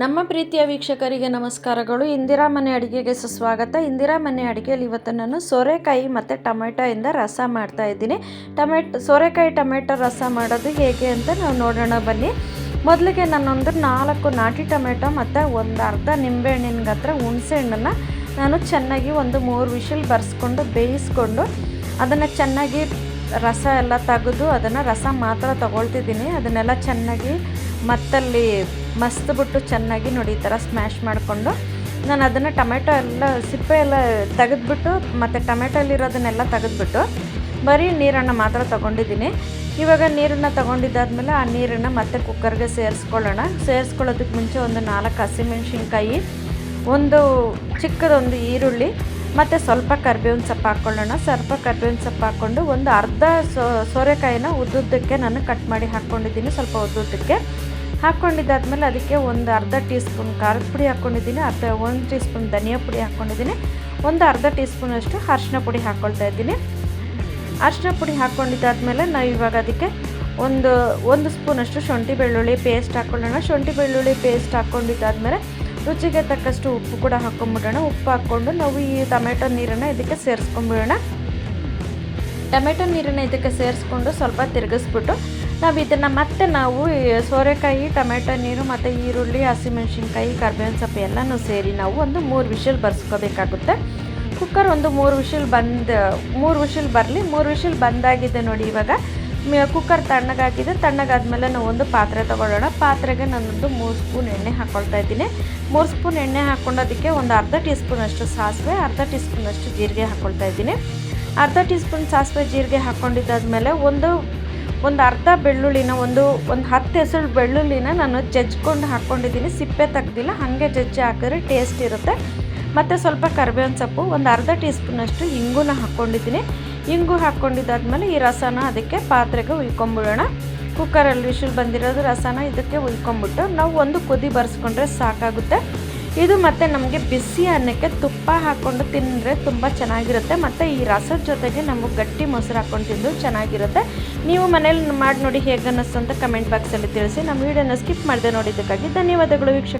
ನಮ್ಮ ಪ್ರೀತಿಯ ವೀಕ್ಷಕರಿಗೆ ನಮಸ್ಕಾರಗಳು. ಇಂದಿರಾ ಮನೆ ಅಡುಗೆಗೆ ಸುಸ್ವಾಗತ. ಇಂದಿರಾ ಮನೆ ಅಡುಗೆಯಲ್ಲಿ ಇವತ್ತು ನಾನು ಸೋರೆಕಾಯಿ ಮತ್ತು ಟೊಮೆಟೊಯಿಂದ ರಸ ಮಾಡ್ತಾ ಇದ್ದೀನಿ. ಟೊಮೆಟೊ, ಸೋರೆಕಾಯಿ ಟೊಮೆಟೊ ರಸ ಮಾಡೋದು ಹೇಗೆ ಅಂತ ನಾವು ನೋಡೋಣ ಬನ್ನಿ. ಮೊದಲಿಗೆ ನಾನೊಂದು ನಾಲ್ಕು ನಾಟಿ ಟೊಮೆಟೊ ಮತ್ತು ಒಂದು ಅರ್ಧ ನಿಂಬೆಹಣ್ಣಿನ ಹತ್ರ ಹುಣಸೆಹಣ್ಣನ್ನು ನಾನು ಚೆನ್ನಾಗಿ ಒಂದು ಮೂರು ವಿಷಲ್ ಬರೆಸ್ಕೊಂಡು ಬೇಯಿಸ್ಕೊಂಡು ಅದನ್ನು ಚೆನ್ನಾಗಿ ರಸ ಎಲ್ಲ ತೆಗೆದು ಅದನ್ನು ರಸ ಮಾತ್ರ ತಗೊಳ್ತಿದ್ದೀನಿ. ಅದನ್ನೆಲ್ಲ ಚೆನ್ನಾಗಿ ಮತ್ತಲ್ಲಿ ಮಸ್ತ್ ಬಿಟ್ಟು ಚೆನ್ನಾಗಿ ನೋಡಿ ಈ ಥರ ಸ್ಮ್ಯಾಶ್ ಮಾಡಿಕೊಂಡು ನಾನು ಅದನ್ನು ಟೊಮೆಟೊ ಎಲ್ಲ ಸಿಪ್ಪೆ ಎಲ್ಲ ತೆಗೆದ್ಬಿಟ್ಟು ಮತ್ತು ಟೊಮೆಟೊಲಿರೋದನ್ನೆಲ್ಲ ತೆಗೆದ್ಬಿಟ್ಟು ಬರೀ ನೀರನ್ನು ಮಾತ್ರ ತೊಗೊಂಡಿದ್ದೀನಿ. ಇವಾಗ ನೀರನ್ನು ತೊಗೊಂಡಿದ್ದಾದ್ಮೇಲೆ ಆ ನೀರನ್ನು ಮತ್ತೆ ಕುಕ್ಕರ್ಗೆ ಸೇರಿಸ್ಕೊಳ್ಳೋಣ. ಸೇರಿಸ್ಕೊಳ್ಳೋದಕ್ಕೆ ಮುಂಚೆ ಒಂದು ನಾಲ್ಕು ಹಸಿಮೆಣ್ಸಿನ್ಕಾಯಿ, ಒಂದು ಚಿಕ್ಕದೊಂದು ಈರುಳ್ಳಿ ಮತ್ತು ಸ್ವಲ್ಪ ಕರ್ಬೇವಿನ ಸೊಪ್ಪು ಹಾಕ್ಕೊಳ್ಳೋಣ ಸ್ವಲ್ಪ ಕರ್ಬೇವಿನ ಸೊಪ್ಪು ಹಾಕ್ಕೊಂಡು ಒಂದು ಅರ್ಧ ಸೋರೆಕಾಯಿನ ಉದ್ದುದ್ದಕ್ಕೆ ನಾನು ಕಟ್ ಮಾಡಿ ಹಾಕ್ಕೊಂಡಿದ್ದೀನಿ ಸ್ವಲ್ಪ ಉದ್ದುದ್ದಕ್ಕೆ. ಹಾಕ್ಕೊಂಡಿದ್ದಾದ್ಮೇಲೆ ಅದಕ್ಕೆ ಒಂದು ಅರ್ಧ ಟೀ ಸ್ಪೂನ್ ಖಾರದ ಪುಡಿ ಹಾಕ್ಕೊಂಡಿದ್ದೀನಿ ಅರ್ಧ, ಒಂದು ಟೀ ಸ್ಪೂನ್ ಧನಿಯಾ ಪುಡಿ ಹಾಕ್ಕೊಂಡಿದ್ದೀನಿ ಒಂದು ಅರ್ಧ ಟೀ ಸ್ಪೂನಷ್ಟು ಅರಿಶಿನ ಪುಡಿ ಹಾಕ್ಕೊಳ್ತಾ ಇದ್ದೀನಿ. ಅರಿಶಿನ ಪುಡಿ ಹಾಕ್ಕೊಂಡಿದ್ದಾದ್ಮೇಲೆ ನಾವು ಇವಾಗ ಅದಕ್ಕೆ ಒಂದು ಒಂದು ಸ್ಪೂನಷ್ಟು ಶುಂಠಿ ಬೆಳ್ಳುಳ್ಳಿ ಪೇಸ್ಟ್ ಹಾಕ್ಕೊಳ್ಳೋಣ ಶುಂಠಿ ಬೆಳ್ಳುಳ್ಳಿ ಪೇಸ್ಟ್ ಹಾಕ್ಕೊಂಡಿದ್ದಾದ್ಮೇಲೆ ರುಚಿಗೆ ತಕ್ಕಷ್ಟು ಉಪ್ಪು ಕೂಡ ಹಾಕ್ಕೊಂಬಿಡೋಣ ಉಪ್ಪು ಹಾಕ್ಕೊಂಡು ನಾವು ಈ ಟೊಮೆಟೊ ನೀರನ್ನು ಇದಕ್ಕೆ ಸೇರಿಸ್ಕೊಂಬಿಡೋಣ. ಟೊಮೆಟೊ ನೀರನ್ನು ಇದಕ್ಕೆ ಸೇರಿಸ್ಕೊಂಡು ಸ್ವಲ್ಪ ತಿರುಗಿಸ್ಬಿಟ್ಟು ನಾವು ಇದನ್ನು ಮತ್ತೆ ನಾವು ಸೋರೆಕಾಯಿ, ಟೊಮೆಟೊ ನೀರು ಮತ್ತು ಈರುಳ್ಳಿ, ಹಸಿಮೆಣಸಿನ್ಕಾಯಿ, ಕರ್ಬೇವಿನ ಸೊಪ್ಪು ಎಲ್ಲನೂ ಸೇರಿ ನಾವು ಒಂದು ಮೂರು ವಿಷಲ್ ಬರ್ಸ್ಕೋಬೇಕಾಗುತ್ತೆ. ಕುಕ್ಕರ್ ಒಂದು ಮೂರು ವಿಷಲ್ ಬಂದು, ಮೂರು ವಿಷಲ್ ಬರಲಿ. ಮೂರು ವಿಷಲ್ ಬಂದಾಗಿದೆ ನೋಡಿ ಇವಾಗ. ಕುಕ್ಕರ್ ತಣ್ಣಗಾಗಿದೆ. ತಣ್ಣಗಾದ್ಮೇಲೆ ನಾವು ಒಂದು ಪಾತ್ರೆ ತೊಗೊಳ್ಳೋಣ. ಪಾತ್ರೆಗೆ ನಾನೊಂದು ಮೂರು ಸ್ಪೂನ್ ಎಣ್ಣೆ ಹಾಕ್ಕೊಳ್ತಾ ಇದ್ದೀನಿ. ಮೂರು ಸ್ಪೂನ್ ಎಣ್ಣೆ ಹಾಕ್ಕೊಂಡೋದಕ್ಕೆ ಒಂದು ಅರ್ಧ ಟೀ ಸ್ಪೂನಷ್ಟು ಸಾಸಿವೆ, ಅರ್ಧ ಟೀ ಸ್ಪೂನಷ್ಟು ಜೀರಿಗೆ ಹಾಕ್ಕೊಳ್ತಾ ಇದ್ದೀನಿ. ಅರ್ಧ ಟೀ ಸ್ಪೂನ್ ಸಾಸಿವೆ, ಜೀರಿಗೆ ಹಾಕ್ಕೊಂಡಿದ್ದಾದ್ಮೇಲೆ ಒಂದು ಒಂದು ಅರ್ಧ ಬೆಳ್ಳುಳ್ಳಿನ, ಒಂದು ಒಂದು ಹತ್ತು ಹೆಸರು ಬೆಳ್ಳುಳ್ಳಿನ ನಾನು ಜಜ್ಕೊಂಡು ಹಾಕ್ಕೊಂಡಿದ್ದೀನಿ. ಸಿಪ್ಪೆ ತೆಗ್ದಿಲ್ಲ, ಹಾಗೆ ಜಜ್ಜಿ ಹಾಕಿದ್ರೆ ಟೇಸ್ಟ್ ಇರುತ್ತೆ. ಮತ್ತು ಸ್ವಲ್ಪ ಕರ್ಬೇವಿನ ಸೊಪ್ಪು, ಒಂದು ಅರ್ಧ ಟೀ ಸ್ಪೂನಷ್ಟು ಹಾಕ್ಕೊಂಡಿದ್ದೀನಿ. ಇಂಗು ಹಾಕ್ಕೊಂಡಿದ್ದಾದ್ಮೇಲೆ ಈ ರಸನ ಅದಕ್ಕೆ ಪಾತ್ರೆಗೆ ಉಯ್ಕೊಂಬಿಡೋಣ ಕುಕ್ಕರಲ್ಲಿ ವಿಷಲ್ ಬಂದಿರೋದು ರಸನ ಇದಕ್ಕೆ ಉಯ್ಕೊಂಬಿಟ್ಟು ನಾವು ಒಂದು ಕುದಿ ಬರ್ಸ್ಕೊಂಡ್ರೆ ಸಾಕಾಗುತ್ತೆ. ಇದು ಮತ್ತು ನಮಗೆ ಬಿಸಿ ಅನ್ನಕ್ಕೆ ತುಪ್ಪ ಹಾಕ್ಕೊಂಡು ತಿಂದರೆ ತುಂಬ ಚೆನ್ನಾಗಿರುತ್ತೆ. ಮತ್ತು ಈ ರಸದ ಜೊತೆಗೆ ನಮಗೆ ಗಟ್ಟಿ ಮೊಸರು ಹಾಕ್ಕೊಂಡು ತಿಂದು ಚೆನ್ನಾಗಿರುತ್ತೆ. ನೀವು ಮನೇಲಿ ಮಾಡಿ ನೋಡಿ ಹೇಗೆ ಅನ್ನಿಸ್ತು ಅಂತ ಕಮೆಂಟ್ ಬಾಕ್ಸಲ್ಲಿ ತಿಳಿಸಿ. ನಮ್ಮ ವೀಡಿಯೋನ ಸ್ಕಿಪ್ ಮಾಡಿದೆ ನೋಡಿದ್ದಕ್ಕಾಗಿ ಧನ್ಯವಾದಗಳು ವೀಕ್ಷಕ